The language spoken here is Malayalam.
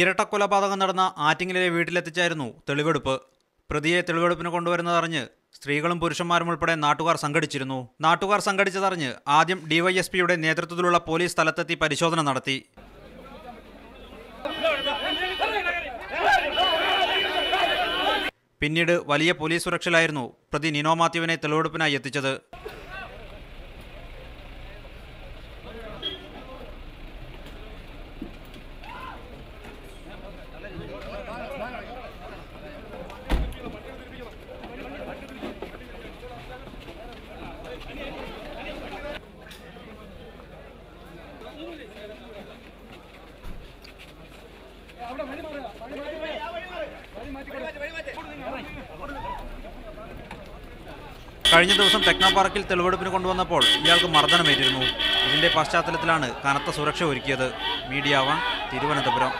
ഇരട്ടക്കൊലപാതകം നടന്ന ആറ്റിങ്ങലിലെ വീട്ടിലെത്തിച്ചായിരുന്നു തെളിവെടുപ്പ്. പ്രതിയെ തെളിവെടുപ്പിന് കൊണ്ടുവരുന്നതറിഞ്ഞ് സ്ത്രീകളും പുരുഷന്മാരും ഉൾപ്പെടെ നാട്ടുകാർ സംഘടിച്ചിരുന്നു. നാട്ടുകാർ സംഘടിച്ചതറിഞ്ഞ് ആദ്യം ഡിവൈഎസ്പിയുടെ നേതൃത്വത്തിലുള്ള പോലീസ് സ്ഥലത്തെത്തി പരിശോധന നടത്തി. പിന്നീട് വലിയ പോലീസ് സുരക്ഷയിലായിരുന്നു പ്രതി നിനോ മാത്യുവിനെ തെളിവെടുപ്പിനായി എത്തിച്ചത്. കഴിഞ്ഞ ദിവസം ടെക്നോ പാർക്കിൽ തെളിവെടുപ്പിന് കൊണ്ടുവന്നപ്പോൾ ഇയാൾക്ക് മർദ്ദനമേറ്റിരുന്നു. ഇതിന്റെ പശ്ചാത്തലത്തിലാണ് കനത്ത സുരക്ഷ ഒരുക്കിയത്. Media one Thiruvananthapuram.